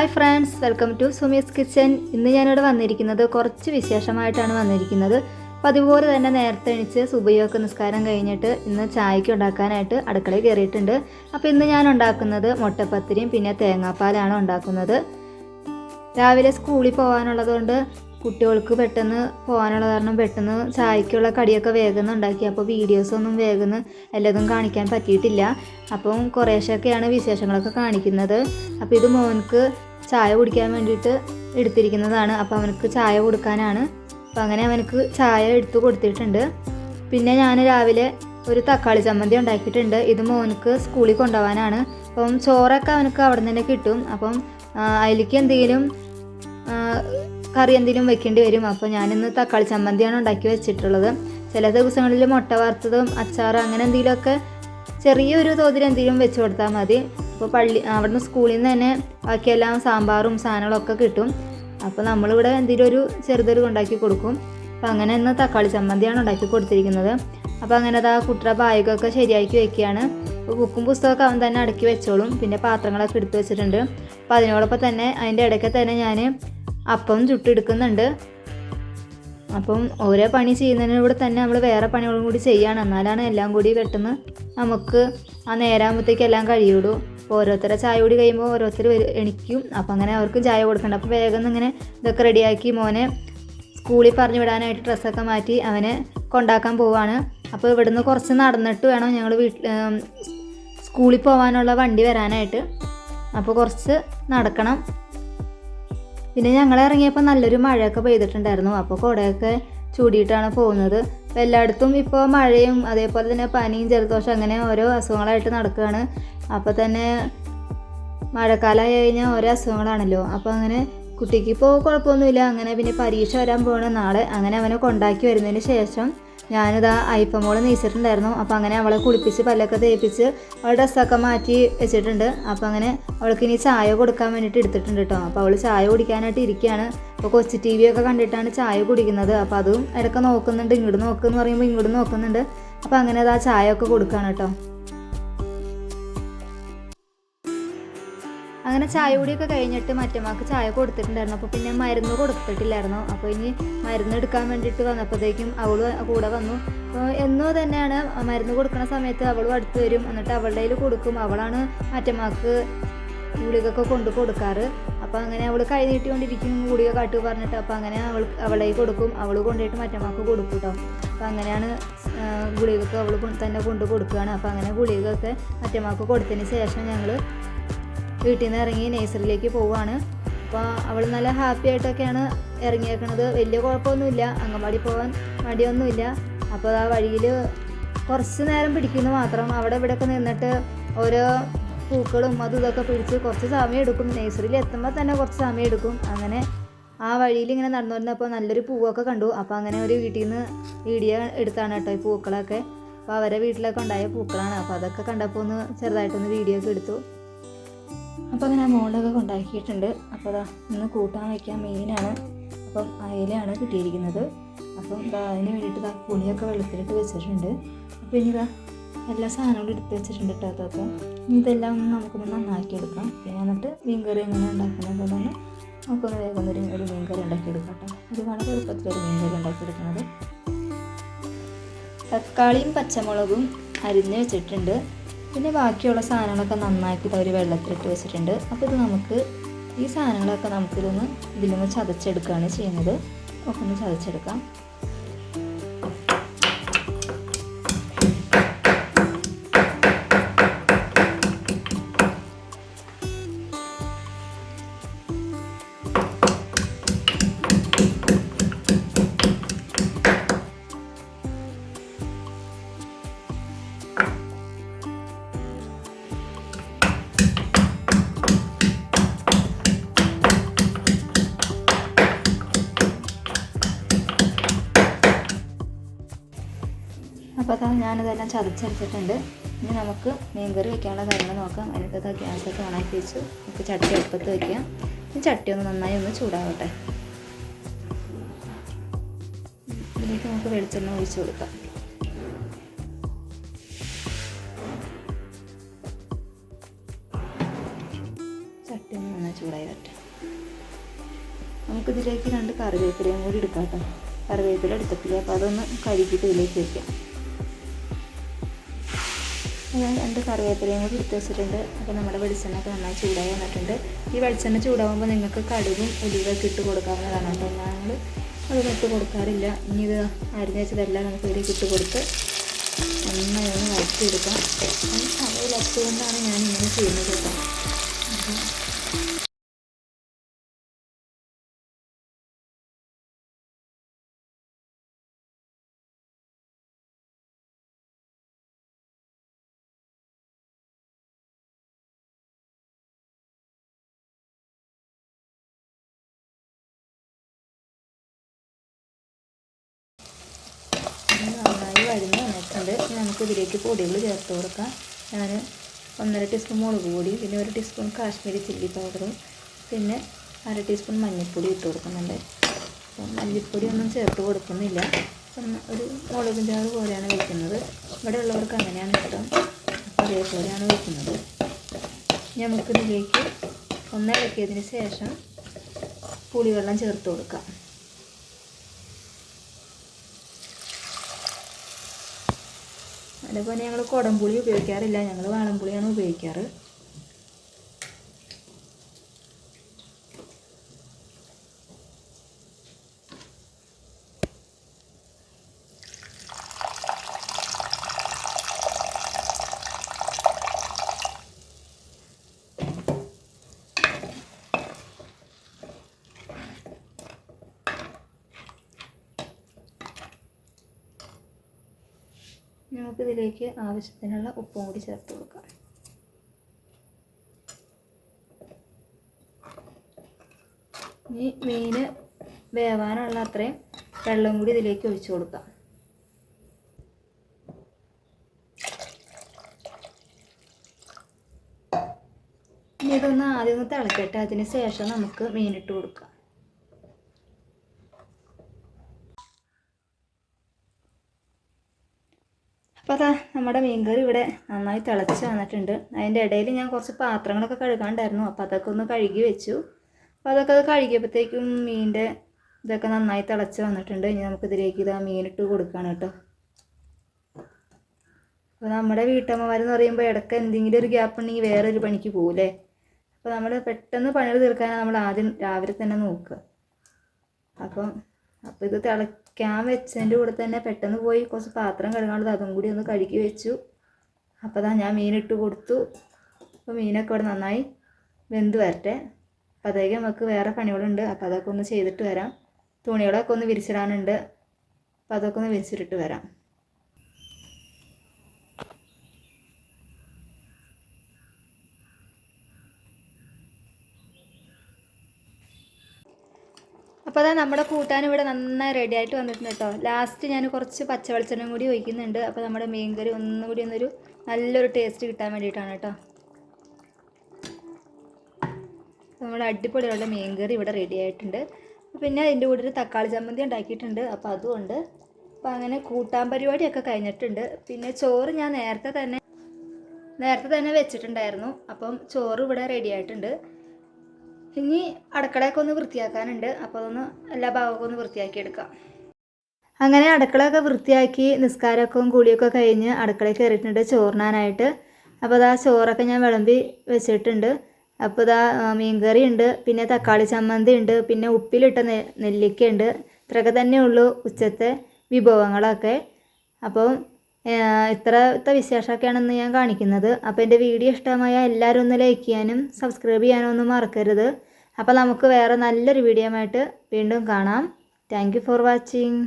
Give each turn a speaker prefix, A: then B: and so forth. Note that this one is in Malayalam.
A: Hi friends welcome to Sumi's kitchen. ഇന്ന് ഞാനിവിടെ വന്നിരിക്കുന്നത് കുറച്ച് വിശേഷമായിട്ടാണ് വന്നിരിക്കുന്നത്. പതിപോലെ തന്നെ നേരത്തെ എണിച്ച് സുബയൊക്കെ നിസ്കാരം കഴിഞ്ഞിട്ട് ഇന്ന് ചായക്ക് ഉണ്ടാക്കാനായിട്ട് അടുക്കളയിൽ കയറിയിട്ടുണ്ട്. അപ്പോൾ ഇന്ന് ഞാൻ ഉണ്ടാക്കുന്നത് മുട്ടപ്പത്തിരിയും പിന്നെ തേങ്ങാപ്പാലാണ് ഉണ്ടാക്കുന്നത്. രാവിലെ സ്കൂളിൽ പോകാനുള്ളതുകൊണ്ട് കുട്ടികൾക്ക് പെട്ടെന്ന് പോകാനുള്ള കാരണം പെട്ടെന്ന് ചായക്കുള്ള കടിയൊക്കെ വേഗം ഉണ്ടാക്കി. അപ്പോൾ വീഡിയോസൊന്നും വേഗം എല്ലാതും കാണിക്കാൻ പറ്റിയിട്ടില്ല. അപ്പം കുറേശ്ശൊക്കെയാണ് വിശേഷങ്ങളൊക്കെ കാണിക്കുന്നത്. അപ്പോൾ ഇത് മോൻക്ക് ചായ കുടിക്കാൻ വേണ്ടിയിട്ട് എടുത്തിരിക്കുന്നതാണ്. അപ്പോൾ അവനക്ക് ചായ കൊടുക്കാനാണ്. അപ്പോൾ അങ്ങനെ അവനക്ക് ചായ എടുത്തു കൊടുത്തിട്ടുണ്ട്. പിന്നെ ഞാൻ രാവിലെ ഒരു തക്കാളി ചമ്മന്തി ഉണ്ടാക്കിയിട്ടുണ്ട്. ഇത് മോനക്ക് സ്കൂളിൽ കൊണ്ടുപോകാനാണ്. അപ്പം ചോറൊക്കെ അവനക്ക് അവിടെ നിന്ന് തന്നെ കിട്ടും. അപ്പം അതിലേക്ക് എന്തെങ്കിലും കറി എന്തെങ്കിലും വെക്കേണ്ടി വരും. അപ്പോൾ ഞാനിന്ന് തക്കാളി ചമ്മന്തിയാണ് ഉണ്ടാക്കി വെച്ചിട്ടുള്ളത്. ചില ദിവസങ്ങളിൽ മുട്ട വറുത്തതും അച്ചാർ അങ്ങനെ എന്തെങ്കിലുമൊക്കെ ചെറിയൊരു തോതിൽ എന്തെങ്കിലും വെച്ച് കൊടുത്താൽ മതി. അപ്പോൾ പള്ളി അവിടുന്ന് സ്കൂളിൽ നിന്ന് തന്നെ ബാക്കിയെല്ലാം സാമ്പാറും സാധനങ്ങളൊക്കെ കിട്ടും. അപ്പോൾ നമ്മളിവിടെ എന്തെങ്കിലും ഒരു ചെറുതൊരു ഉണ്ടാക്കി കൊടുക്കും. അപ്പോൾ അങ്ങനെ ഇന്ന് തക്കാളി ചമ്മന്തിയാണ് ഉണ്ടാക്കി കൊടുത്തിരിക്കുന്നത്. അപ്പോൾ അങ്ങനെ അത് ആ കുട്ടിയുടെ ബാഗൊക്കെ ശരിയാക്കി വെക്കുകയാണ്. അപ്പോൾ ബുക്കും പുസ്തകമൊക്കെ അവൻ തന്നെ അടക്കി വെച്ചോളും. പിന്നെ പാത്രങ്ങളൊക്കെ എടുത്തു വെച്ചിട്ടുണ്ട്. അപ്പോൾ അതിനോടൊപ്പം തന്നെ അതിന്റെ ഇടയ്ക്ക് തന്നെ ഞാൻ അപ്പം ചുട്ടെടുക്കുന്നുണ്ട്. അപ്പം ഓരോ പണി ചെയ്യുന്നതിനൂടെ തന്നെ നമ്മൾ വേറെ പണികളും കൂടി ചെയ്യണം എന്നാലാണ് എല്ലാം കൂടി പെട്ടെന്ന് നമുക്ക് ആ നേരാകുമ്പോഴത്തേക്ക് എല്ലാം കഴിയുള്ളൂ. ഓരോരുത്തരെ ചായ കൂടി കഴിയുമ്പോൾ ഓരോരുത്തർ എണിക്കും. അപ്പോൾ അങ്ങനെ അവർക്ക് ചായ കൊടുക്കണ്ട. അപ്പോൾ വേഗം ഇങ്ങനെ ഇതൊക്കെ റെഡിയാക്കി മോനെ സ്കൂളിൽ പറഞ്ഞു വിടാനായിട്ട് ഡ്രസ്സൊക്കെ മാറ്റി അവനെ കൊണ്ടാക്കാൻ പോവാണ്. അപ്പോൾ ഇവിടുന്ന് കുറച്ച് നടന്നിട്ട് വേണം ഞങ്ങൾ വീട്ടിൽ സ്കൂളിൽ പോകാനുള്ള വണ്ടി വരാനായിട്ട്. അപ്പോൾ കുറച്ച് നടക്കണം. പിന്നെ ഞങ്ങൾ ഇറങ്ങിയപ്പോൾ നല്ലൊരു മഴയൊക്കെ പെയ്തിട്ടുണ്ടായിരുന്നു. അപ്പോൾ കുടയൊക്കെ ചൂടിയിട്ടാണ് പോകുന്നത്. എല്ലായിടത്തും ഇപ്പോൾ മഴയും അതേപോലെ തന്നെ പനിയും ജലദോഷം അങ്ങനെ ഓരോ അസുഖങ്ങളായിട്ട് നടക്കുകയാണ് അപ്പോൾ തന്നെ മഴക്കാലമായി കഴിഞ്ഞാൽ ഓരോ അസുഖങ്ങളാണല്ലോ. അപ്പോൾ അങ്ങനെ കുട്ടിക്ക് ഇപ്പോൾ കുഴപ്പമൊന്നുമില്ല. അങ്ങനെ പിന്നെ പരീക്ഷ വരാൻ പോകണ നാളെ അങ്ങനെ അവനെ കൊണ്ടാക്കി വരുന്നതിന് ശേഷം ഞാനിതാ മോൾ നീച്ചിട്ടുണ്ടായിരുന്നു. അപ്പോൾ അങ്ങനെ അവളെ കുളിപ്പിച്ച് പല്ലൊക്കെ തേപ്പിച്ച് അവൾ ഡ്രസ്സൊക്കെ മാറ്റി വെച്ചിട്ടുണ്ട്. അപ്പോൾ അങ്ങനെ അവൾക്ക് ഇനി ചായ കൊടുക്കാൻ വേണ്ടിയിട്ട് എടുത്തിട്ടുണ്ട് കേട്ടോ അപ്പോൾ അവൾ ചായ കുടിക്കാനായിട്ട് ഇരിക്കുകയാണ് അപ്പോൾ കൊച്ചു ടി വി ഒക്കെ കണ്ടിട്ടാണ് ചായ കുടിക്കുന്നത്. അപ്പോൾ അതും ഇടയ്ക്ക് നോക്കുന്നുണ്ട്. ഇങ്ങോട്ട് നോക്കുമെന്ന് പറയുമ്പോൾ ഇങ്ങോട്ട് നോക്കുന്നുണ്ട്. അപ്പോൾ അങ്ങനെ അത് ആ ചായ ഒക്കെ കൊടുക്കുകയാണ് കേട്ടോ അങ്ങനെ ചായ കൂടിയൊക്കെ കഴിഞ്ഞിട്ട് മറ്റമ്മാക്ക് ചായ കൊടുത്തിട്ടുണ്ടായിരുന്നു. അപ്പോൾ പിന്നെ മരുന്ന് കൊടുത്തിട്ടില്ലായിരുന്നു. അപ്പോൾ ഇനി മരുന്ന് എടുക്കാൻ വേണ്ടിയിട്ട് വന്നപ്പോഴത്തേക്കും അവൾ കൂടെ വന്നു. അപ്പോൾ എന്നോ തന്നെയാണ് മരുന്ന് കൊടുക്കുന്ന സമയത്ത് അവളും അടുത്ത് വരും. എന്നിട്ട് അവളുടെ കയ്യിൽ കൊടുക്കും. അവളാണ് മറ്റമ്മാക്ക് ഗുളികൊക്കെ കൊണ്ട് കൊടുക്കാറ്. അപ്പോൾ അങ്ങനെ അവൾ കൈ നീട്ടിക്കൊണ്ടിരിക്കും ഗുളിക കാട്ടു പറഞ്ഞിട്ട്. അപ്പോൾ അങ്ങനെ അവൾ അവളെ കൊടുക്കും. അവൾ കൊണ്ടുപോയിട്ട് മറ്റമ്മാക്ക് കൊടുക്കും കേട്ടോ. അപ്പോൾ അങ്ങനെയാണ് ഗുളികൊക്കെ ഗുളികയൊക്കെ അവൾ തന്നെ കൊണ്ട് കൊടുക്കുകയാണ്. അപ്പോൾ അങ്ങനെ ഗുളികയൊക്കെ മറ്റമ്മാക്ക് കൊടുത്തതിന് ശേഷം ഞങ്ങൾ വീട്ടിൽ നിന്ന് ഇറങ്ങി നേഴ്സറിയിലേക്ക് പോവുകയാണ് അപ്പോൾ അവൾ നല്ല ഹാപ്പി ആയിട്ടൊക്കെയാണ് ഇറങ്ങിയേക്കണത്. വലിയ കുഴപ്പമൊന്നുമില്ല. അംഗൻവാടി പോകാൻ മടിയൊന്നുമില്ല. അപ്പോൾ ആ വഴിയിൽ കുറച്ച് നേരം പിടിക്കുന്നു മാത്രം. അവിടെ ഇവിടെയൊക്കെ നിന്നിട്ട് ഓരോ പൂക്കളും അതും ഇതൊക്കെ പിടിച്ച് കുറച്ച് സമയം എടുക്കും. നേഴ്സറിയിൽ എത്തുമ്പോൾ തന്നെ കുറച്ച് സമയം എടുക്കും. അങ്ങനെ ആ വഴിയിൽ ഇങ്ങനെ നടന്നു വരുന്നപ്പോൾ നല്ലൊരു പൂവൊക്കെ കണ്ടു. അപ്പോൾ അങ്ങനെ ഒരു വീട്ടിൽ നിന്ന് വീഡിയോ എടുത്താണ് കേട്ടോ ഈ പൂക്കളൊക്കെ. അപ്പോൾ അവരെ വീട്ടിലൊക്കെ ഉണ്ടായ പൂക്കളാണ്. അപ്പോൾ അതൊക്കെ കണ്ടപ്പോൾ ഒന്ന് ചെറുതായിട്ടൊന്ന് വീഡിയോ ഒക്കെ എടുത്തു. അപ്പോൾ അങ്ങനെ മോളൊക്കെ ഉണ്ടാക്കിയിട്ടുണ്ട് അപ്പോൾ അതാ ഇന്ന് കൂട്ടാൻ വയ്ക്കാൻ മെയിനാണ് അപ്പം അയലയാണ് കിട്ടിയിരിക്കുന്നത്. അപ്പം അതിന് വേണ്ടിയിട്ട് ഇതാ പുളിയൊക്കെ വെള്ളത്തിലിട്ട് വെച്ചിട്ടുണ്ട്. അപ്പോൾ ഇനി ഇതാ എല്ലാ സാധനങ്ങളും എടുത്ത് വെച്ചിട്ടുണ്ട് കേട്ടോ അപ്പോൾ ഇതെല്ലാം ഒന്ന് നമുക്കൊന്ന് നന്നാക്കി എടുക്കാം. പിന്നെ എന്നിട്ട് മീൻ കറി എങ്ങനെ ഉണ്ടാക്കുന്നത് തന്നെ നമുക്കൊന്ന് വേഗം ഒരു ഒരു മീൻ കറി ഉണ്ടാക്കിയെടുക്കാം കേട്ടോ. ഇത് വളരെ എളുപ്പത്തിലൊരു മീൻ കറി ഉണ്ടാക്കിയെടുക്കുന്നത് തക്കാളിയും പച്ചമുളകും അരിഞ്ഞ് വെച്ചിട്ടുണ്ട്. പിന്നെ ബാക്കിയുള്ള സാധനങ്ങളൊക്കെ നന്നാക്കി ഇതാ വെള്ളത്തിലിട്ട് വെച്ചിട്ടുണ്ട്. അപ്പോൾ ഇത് നമുക്ക് ഈ സാധനങ്ങളൊക്കെ നമുക്കിതൊന്ന് ഇതിലൊന്ന് ചതച്ചെടുക്കുകയാണ് ചെയ്യുന്നത്. ഒക്കെ ഒന്ന് ചതച്ചെടുക്കാം. ഞാനിതെല്ലാം ചതച്ചെടുത്തിട്ടുണ്ട്. ഇനി നമുക്ക് മീൻ കറി വെക്കാനുള്ള കാര്യങ്ങൾ നോക്കാം. അതിനകത്ത് ഗ്യാസൊക്കെ ഓണാക്കി വെച്ചു. നമുക്ക് ചട്ടി അടുപ്പത്ത് വയ്ക്കാം ഈ ചട്ടി ഒന്ന് നന്നായി ഒന്ന് ചൂടാവട്ടെ. ഇതിലേക്ക് നമുക്ക് വെളിച്ചെണ്ണ ഒഴിച്ചു കൊടുക്കാം. ചട്ടി ഒന്ന് നന്നായി ചൂടായി വരട്ടെ. നമുക്കിതിലേക്ക് രണ്ട് കറിവേപ്പിലയും കൂടി എടുക്കാം കേട്ടോ. കറിവേപ്പില എടുത്തിട്ടില്ല. അപ്പോൾ അതൊന്ന് കഴുകിയിട്ട് ഇതിലേക്ക് വെക്കാം. ഞാൻ രണ്ട് കറിവേപ്പിലയും കൂടി എടുത്ത് വെച്ചിട്ടുണ്ട്. അപ്പോൾ നമ്മുടെ വെളിച്ചെണ്ണ ഒക്കെ നന്നായി ചൂടായി വന്നിട്ടുണ്ട്. ഈ വെളിച്ചെണ്ണ ചൂടാകുമ്പോൾ നിങ്ങൾക്ക് കടുകും ഉലുവൊക്കെ ഇട്ട് കൊടുക്കാവുന്നതാണ് കേട്ടോ. ഞങ്ങൾ അതൊന്നും ഇട്ട് കൊടുക്കാറില്ല. ഇനി ഇത് അരിഞ്ഞ് നമുക്ക് ഇതിലേക്ക് ഇട്ട് കൊടുത്ത് നന്നായി ഒന്ന് വഴറ്റിയെടുക്കാം. കൊണ്ടാണ് ഞാൻ ഇങ്ങനെ ചെയ്യുന്നത് കേട്ടോ. ഇനി നമുക്ക് ഇതിലേക്ക് പൊടികൾ ചേർത്ത് കൊടുക്കാം. ഞാൻ ഒന്നര ടീസ്പൂൺ മുളക് പൊടി പിന്നെ ഒരു ടീസ്പൂൺ കാശ്മീരി ചില്ലി പൗഡറും പിന്നെ അര ടീസ്പൂൺ മഞ്ഞൾപ്പൊടി ഇട്ട് കൊടുക്കുന്നുണ്ട്. അപ്പം മല്ലിപ്പൊടി ഒന്നും ചേർത്ത് കൊടുക്കുന്നില്ല. ഒരു മുളകും ചാറ് പോലെയാണ് വയ്ക്കുന്നത് ഇവിടെ ഉള്ളവർക്ക് അങ്ങനെയാണ് ഇഷ്ടം. അപ്പോൾ അതേപോലെയാണ് വയ്ക്കുന്നത് നമുക്കിതിലേക്ക് ഒന്ന് ഇളക്കിയതിന് ശേഷം പുളിവെള്ളം ചേർത്ത് കൊടുക്കാം. അതേപോലെ ഞങ്ങൾ കുടംപുളി ഉപയോഗിക്കാറില്ല. ഞങ്ങൾ വാളൻപുളിയാണ് ഉപയോഗിക്കാറ്. നമുക്കിതിലേക്ക് ആവശ്യത്തിനുള്ള ഉപ്പും കൂടി ചേർത്ത് കൊടുക്കാം. ഇനി മീൻ വേവാനുള്ള അത്രയും വെള്ളം കൂടി ഇതിലേക്ക് ഒഴിച്ചു കൊടുക്കാം. ഇനി ഇതൊന്ന് ആദ്യം ഒന്ന് തിളക്കട്ടെ. അതിന് ശേഷം നമുക്ക് മീനിട്ട് കൊടുക്കാം. അപ്പോൾ അതാ നമ്മുടെ മീൻകറി ഇവിടെ നന്നായി തിളച്ച് വന്നിട്ടുണ്ട്. അതിന്റെ ഇടയിൽ ഞാൻ കുറച്ച് പാത്രങ്ങളൊക്കെ കഴുകാണ്ടായിരുന്നു. അപ്പോൾ അതൊക്കെ ഒന്ന് കഴുകി വെച്ചു. അപ്പോൾ അതൊക്കെ അത് കഴുകിയപ്പോഴത്തേക്കും മീനിന്റെ ഇതൊക്കെ നന്നായി തിളച്ച് വന്നിട്ടുണ്ട്. ഇനി നമുക്ക് ഇതിലേക്ക് ആ മീനിട്ട് കൊടുക്കുകയാണ് കേട്ടോ. അപ്പോൾ നമ്മുടെ വീട്ടമ്മമാരെന്ന് പറയുമ്പോൾ ഇടയ്ക്ക് എന്തെങ്കിലും ഒരു ഗ്യാപ്പ് ഉണ്ടെങ്കിൽ വേറൊരു പണിക്ക് പോകൂലേ അപ്പോൾ നമ്മൾ പെട്ടെന്ന് പണികൾ തീർക്കാനാണ് നമ്മൾ ആദ്യം രാവിലെ തന്നെ നോക്കുക. അപ്പം അപ്പോൾ ഇത് തിളയ്ക്കാൻ വെച്ചതിന്റെ കൂടെ തന്നെ പെട്ടെന്ന് പോയി കുറച്ച് പാത്രം കഴുകാനുള്ളത് അതും കൂടി ഒന്ന് കഴുകി വെച്ചു. അപ്പോൾ അതാ ഞാൻ മീനിട്ട് കൊടുത്തു. അപ്പോൾ മീനൊക്കെ ഇവിടെ നന്നായി വെന്ത് വരട്ടെ. അപ്പോൾ അതേക്ക് നമുക്ക് വേറെ പണികളുണ്ട്. അപ്പോൾ അതൊക്കെ ഒന്ന് ചെയ്തിട്ട് വരാം. തുണികളൊക്കെ ഒന്ന് വിരിച്ചിടാനുണ്ട്. അപ്പോൾ അതൊക്കെ ഒന്ന് വിരിച്ചിട്ടിട്ട് വരാം. അപ്പോൾ അതാ നമ്മുടെ കൂട്ടാൻ ഇവിടെ നന്നായി റെഡി ആയിട്ട് വന്നിട്ടുണ്ട് കേട്ടോ ലാസ്റ്റ് ഞാൻ കുറച്ച് പച്ച വെളിച്ചെണ്ണ കൂടി ഒഴിക്കുന്നുണ്ട്. അപ്പോൾ നമ്മുടെ മീൻകറി ഒന്നും കൂടി ഒന്നൊരു നല്ലൊരു ടേസ്റ്റ് കിട്ടാൻ വേണ്ടിയിട്ടാണ് കേട്ടോ നമ്മുടെ അടിപൊളിയുള്ള മീൻകറി ഇവിടെ റെഡി ആയിട്ടുണ്ട്. പിന്നെ അതിന്റെ കൂടെ ഒരു തക്കാളി ചമ്മന്തി ഉണ്ടാക്കിയിട്ടുണ്ട്. അപ്പോൾ അതുകൊണ്ട് അപ്പോൾ അങ്ങനെ കൂട്ടാൻ പരിപാടിയൊക്കെ കഴിഞ്ഞിട്ടുണ്ട്. പിന്നെ ചോറ് ഞാൻ നേരത്തെ തന്നെ നേരത്തെ തന്നെ വെച്ചിട്ടുണ്ടായിരുന്നു. അപ്പം ചോറ് ഇവിടെ റെഡി ആയിട്ടുണ്ട്. ഇനി അടുക്കളയൊക്കെ ഒന്ന് വൃത്തിയാക്കാനുണ്ട്. അപ്പോൾ അതൊന്ന് എല്ലാ ഭാഗമൊക്കെ ഒന്ന് വൃത്തിയാക്കി എടുക്കാം അങ്ങനെ അടുക്കളയൊക്കെ വൃത്തിയാക്കി നിസ്കാരമൊക്കെ കൂടിയൊക്കെ കഴിഞ്ഞ് അടുക്കളയിൽ കയറിയിട്ടുണ്ട് ചോറിനാനായിട്ട്. അപ്പോൾ അതാ ചോറൊക്കെ ഞാൻ വിളമ്പി വെച്ചിട്ടുണ്ട്. അപ്പോൾ ഇതാ മീൻകറി ഉണ്ട് പിന്നെ തക്കാളി ചമ്മന്തി ഉണ്ട് പിന്നെ ഉപ്പിലിട്ട നെ നെല്ലിക്ക ഉണ്ട്. ഇത്രയൊക്കെ തന്നെ ഉള്ളൂ ഉച്ചത്തെ വിഭവങ്ങളൊക്കെ. അപ്പോൾ ഇത്രത്തെ വിശേഷമൊക്കെയാണെന്ന് ഞാൻ കാണിക്കുന്നത്. അപ്പോൾ എന്റെ വീഡിയോ ഇഷ്ടമായ എല്ലാവരും ഒന്ന് ലൈക്ക് ചെയ്യാനും സബ്സ്ക്രൈബ് ചെയ്യാനും ഒന്നും മറക്കരുത്. അപ്പോൾ നമുക്ക് വേറെ നല്ലൊരു വീഡിയോ ആയിട്ട് വീണ്ടും കാണാം. Thank for watching